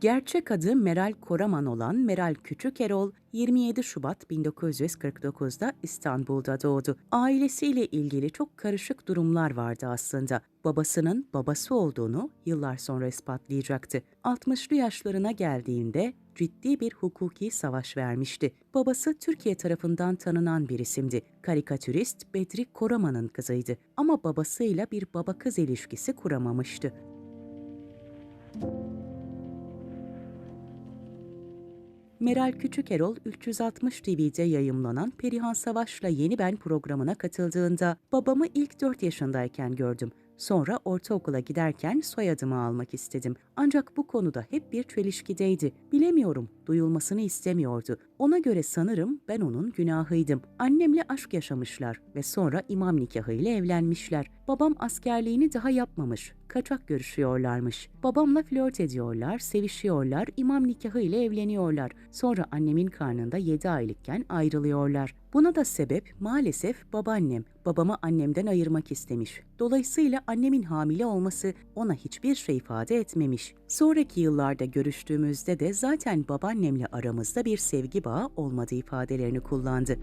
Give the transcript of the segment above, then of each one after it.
Gerçek adı Meral Koraman olan Meral Küçük Erol 27 Şubat 1949'da İstanbul'da doğdu. Ailesiyle ilgili çok karışık durumlar vardı aslında. Babasının babası olduğunu yıllar sonra ispatlayacaktı. 60'lı yaşlarına geldiğinde ciddi bir hukuki savaş vermişti. Babası Türkiye tarafından tanınan bir isimdi. Karikatürist Bedri Koraman'ın kızıydı ama babasıyla bir baba kız ilişkisi kuramamıştı. Meral Küçükerol 360 TV'de yayımlanan Perihan Savaş'la Yeni Ben programına katıldığında babamı ilk 4 yaşındayken gördüm. Sonra ortaokula giderken soyadımı almak istedim. Ancak bu konuda hep bir çelişkideydi. Bilemiyorum, duyulmasını istemiyordu. Ona göre sanırım ben onun günahıydım. Annemle aşk yaşamışlar ve sonra imam nikahıyla evlenmişler. Babam askerliğini daha yapmamış. Kaçak görüşüyorlarmış. Babamla flört ediyorlar, sevişiyorlar, imam nikahı evleniyorlar. Sonra annemin karnında 7 aylıkken ayrılıyorlar. Buna da sebep maalesef babaannem. Babamı annemden ayırmak istemiş. Dolayısıyla annemin hamile olması ona hiçbir şey ifade etmemiş. Sonraki yıllarda görüştüğümüzde de zaten babaannemle aramızda bir sevgi bağı olmadığı ifadelerini kullandı.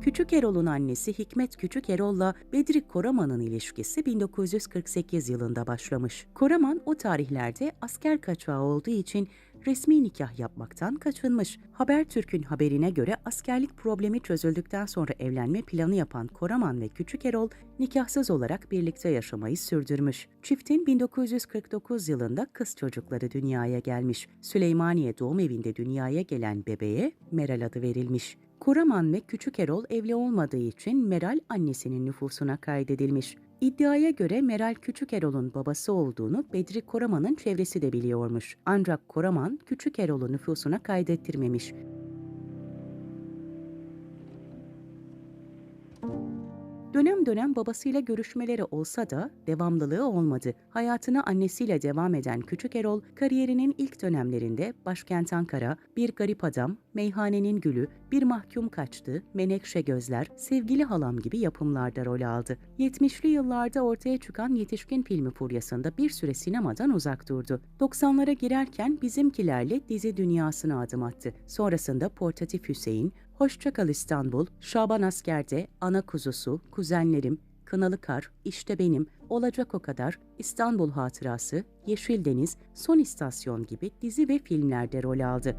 Küçük Erol'un annesi Hikmet Küçük Erol'la Bedri Koraman'ın ilişkisi 1948 yılında başlamış. Koraman o tarihlerde asker kaçağı olduğu için resmi nikah yapmaktan kaçınmış. Habertürk'ün haberine göre askerlik problemi çözüldükten sonra evlenme planı yapan Koraman ve Küçük Erol nikahsız olarak birlikte yaşamayı sürdürmüş. Çiftin 1949 yılında kız çocukları dünyaya gelmiş. Süleymaniye doğum evinde dünyaya gelen bebeğe Meral adı verilmiş. Koraman ve Küçük Erol evli olmadığı için Meral annesinin nüfusuna kaydedilmiş. İddiaya göre Meral Küçük Erol'un babası olduğunu Bedri Koraman'ın çevresi de biliyormuş. Ancak Koraman Küçük Erol'u nüfusuna kaydettirmemiş. Dönem dönem babasıyla görüşmeleri olsa da devamlılığı olmadı. Hayatına annesiyle devam eden Küçük Erol, kariyerinin ilk dönemlerinde Başkent Ankara, Bir Garip Adam, Meyhanenin Gülü, Bir Mahkum Kaçtı, Menekşe Gözler, Sevgili Halam gibi yapımlarda rol aldı. 70'li yıllarda ortaya çıkan yetişkin filmi furyasında bir süre sinemadan uzak durdu. 90'lara girerken bizimkilerle dizi dünyasına adım attı. Sonrasında Portatif Hüseyin, Hoşçakal İstanbul, Şaban Asker'de, Ana Kuzusu, Kuzenlerim, Kınalı Kar, İşte Benim, Olacak O Kadar, İstanbul Hatırası, Yeşil Deniz, Son İstasyon gibi dizi ve filmlerde rol aldı.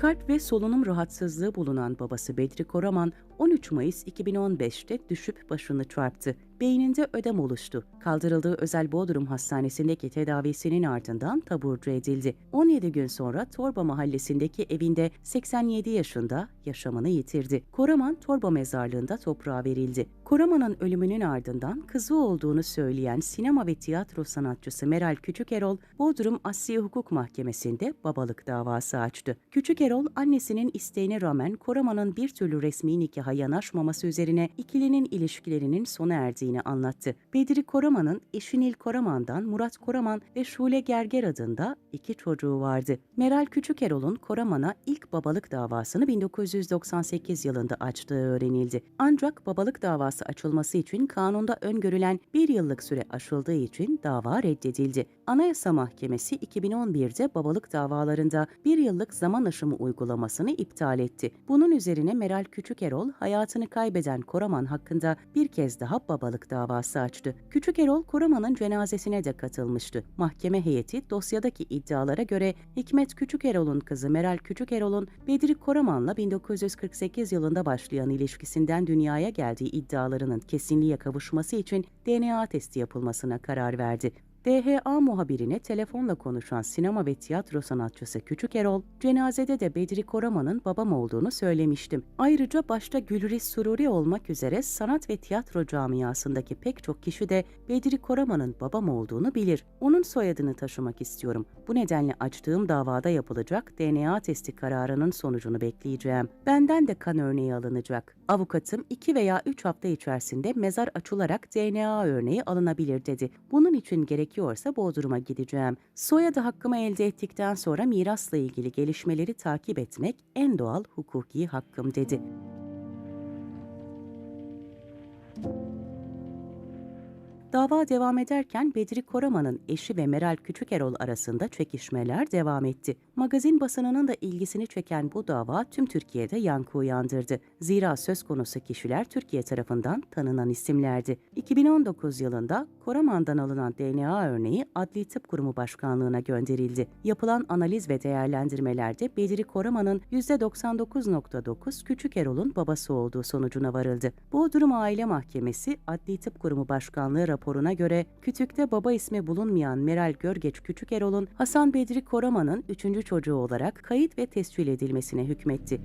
Kalp ve solunum rahatsızlığı bulunan babası Bedri Koraman 13 Mayıs 2015'te düşüp başını çarptı. Beyninde ödem oluştu. Kaldırıldığı özel Bodrum Hastanesi'ndeki tedavisinin ardından taburcu edildi. 17 gün sonra Torba mahallesindeki evinde 87 yaşında yaşamını yitirdi. Koraman Torba mezarlığında toprağa verildi. Koraman'ın ölümünün ardından kızı olduğunu söyleyen sinema ve tiyatro sanatçısı Meral Küçükerol, Bodrum Asya Hukuk Mahkemesi'nde babalık davası açtı. Küçükerol, annesinin isteğine rağmen Koraman'ın bir türlü resmi nikaha yanaşmaması üzerine ikilinin ilişkilerinin sona erdiğini anlattı. Bedri Koraman'ın eşi Nil Koraman'dan Murat Koraman ve Şule Gerger adında iki çocuğu vardı. Meral Küçükerol'un Koraman'a ilk babalık davasını 1998 yılında açtığı öğrenildi. Ancak babalık davası açılması için kanunda öngörülen bir yıllık süre aşıldığı için dava reddedildi. Anayasa Mahkemesi 2011'de babalık davalarında bir yıllık zaman aşımı uygulamasını iptal etti. Bunun üzerine Meral Küçükerol hayatını kaybeden Koraman hakkında bir kez daha babalık davası açtı. Küçük Erol Koraman'ın cenazesine de katılmıştı. Mahkeme heyeti dosyadaki iddialara göre Hikmet Küçük Erol'un kızı Meral Küçük Erol'un Bedri Koraman'la 1948 yılında başlayan ilişkisinden dünyaya geldiği iddialarının kesinliğe kavuşması için DNA testi yapılmasına karar verdi. DHA muhabirine telefonla konuşan sinema ve tiyatro sanatçısı Küçük Erol, cenazede de Bedri Koraman'ın babam olduğunu söylemiştim. Ayrıca başta Gülriz Sururi olmak üzere sanat ve tiyatro camiasındaki pek çok kişi de Bedri Koraman'ın babam olduğunu bilir. Onun soyadını taşımak istiyorum. Bu nedenle açtığım davada yapılacak DNA testi kararının sonucunu bekleyeceğim. Benden de kan örneği alınacak. Avukatım 2 veya 3 hafta içerisinde mezar açılarak DNA örneği alınabilir dedi. Bunun için gerekiyorsa Bodrum'a gideceğim. Soyadı hakkımı elde ettikten sonra mirasla ilgili gelişmeleri takip etmek en doğal hukuki hakkım dedi. Dava devam ederken Bedri Koraman'ın eşi ve Meral Küçükerol arasında çekişmeler devam etti. Magazin basınının da ilgisini çeken bu dava tüm Türkiye'de yankı uyandırdı. Zira söz konusu kişiler Türkiye tarafından tanınan isimlerdi. 2019 yılında Koraman'dan alınan DNA örneği Adli Tıp Kurumu Başkanlığı'na gönderildi. Yapılan analiz ve değerlendirmelerde Bedri Koraman'ın %99.9 Küçük Erol'un babası olduğu sonucuna varıldı. Bodrum Aile Mahkemesi Adli Tıp Kurumu Başkanlığı raporuna göre Kütük'te baba ismi bulunmayan Meral Görgeç Küçük Erol'un Hasan Bedri Koraman'ın üçüncü çocuğu olarak kayıt ve tescil edilmesine hükmetti.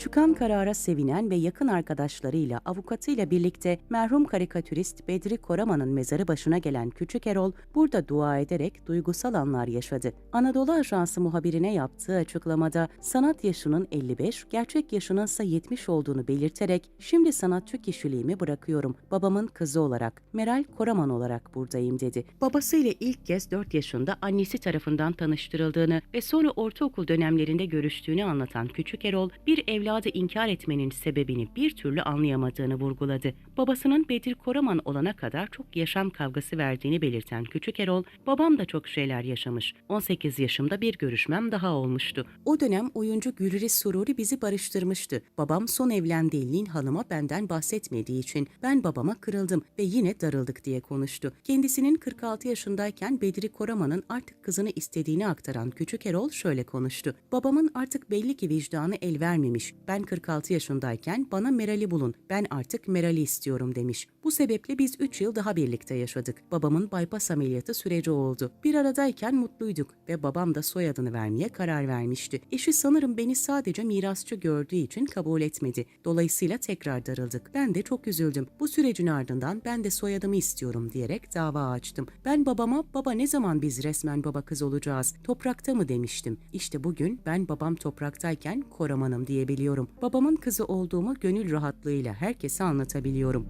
Çıkan karara sevinen ve yakın arkadaşlarıyla avukatıyla birlikte merhum karikatürist Bedri Koraman'ın mezarı başına gelen Küçük Erol burada dua ederek duygusal anlar yaşadı. Anadolu Ajansı muhabirine yaptığı açıklamada sanat yaşının 55, gerçek yaşının ise 70 olduğunu belirterek şimdi sanatçı kişiliğimi bırakıyorum. Babamın kızı olarak, Meral Koraman olarak buradayım dedi. Babasıyla ilk kez 4 yaşında annesi tarafından tanıştırıldığını ve sonra ortaokul dönemlerinde görüştüğünü anlatan Küçük Erol, bir evladı inkar etmenin sebebini bir türlü anlayamadığını vurguladı. Babasının Bedir Koraman olana kadar çok yaşam kavgası verdiğini belirten Küçük Erol, babam da çok şeyler yaşamış. 18 yaşımda bir görüşmem daha olmuştu. O dönem oyuncu Gülriz Sururi bizi barıştırmıştı. Babam son evlendiği Lin Hanım'a benden bahsetmediği için ben babama kırıldım ve yine darıldık diye konuştu. Kendisinin 46 yaşındayken Bedri Koraman'ın artık kızını istediğini aktaran Küçük Erol şöyle konuştu. Babamın artık belli ki vicdanı el vermemiş. Ben 46 yaşındayken bana Meral'i bulun. Ben artık Meral'i istiyorum demiş. Bu sebeple biz 3 yıl daha birlikte yaşadık. Babamın bypass ameliyatı süreci oldu. Bir aradayken mutluyduk ve babam da soyadını vermeye karar vermişti. Eşi sanırım beni sadece mirasçı gördüğü için kabul etmedi. Dolayısıyla tekrar darıldık. Ben de çok üzüldüm. Bu sürecin ardından ben de soyadımı istiyorum diyerek dava açtım. Ben babama baba ne zaman biz resmen baba kız olacağız? Toprakta mı demiştim. İşte bugün ben babam topraktayken koramanım diyebiliyorum. Babamın kızı olduğumu gönül rahatlığıyla herkese anlatabiliyorum.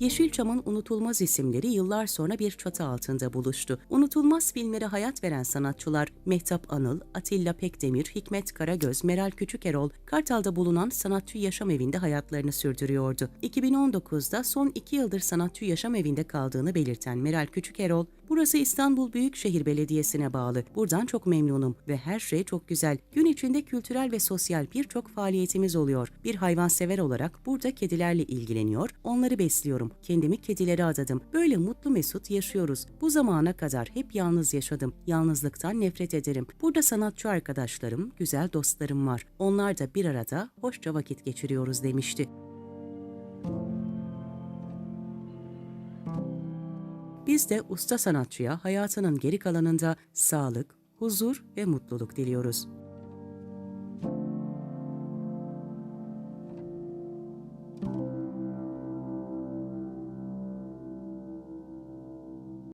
Yeşilçam'ın unutulmaz isimleri yıllar sonra bir çatı altında buluştu. Unutulmaz filmlere hayat veren sanatçılar Mehtap Anıl, Atilla Pekdemir, Hikmet Karagöz, Meral Küçükerol, Kartal'da bulunan Sanatçı Yaşam Evi'nde hayatlarını sürdürüyordu. 2019'da son iki yıldır Sanatçı Yaşam Evi'nde kaldığını belirten Meral Küçükerol, Burası İstanbul Büyükşehir Belediyesi'ne bağlı. Buradan çok memnunum ve her şey çok güzel. Gün içinde kültürel ve sosyal birçok faaliyetimiz oluyor. Bir hayvansever olarak burada kedilerle ilgileniyor, onları besliyorum. Kendimi kedilere adadım. Böyle mutlu mesut yaşıyoruz. Bu zamana kadar hep yalnız yaşadım. Yalnızlıktan nefret ederim. Burada sanatçı arkadaşlarım, güzel dostlarım var. Onlar da bir arada hoşça vakit geçiriyoruz demişti. Biz de usta sanatçıya hayatının geri kalanında sağlık, huzur ve mutluluk diliyoruz.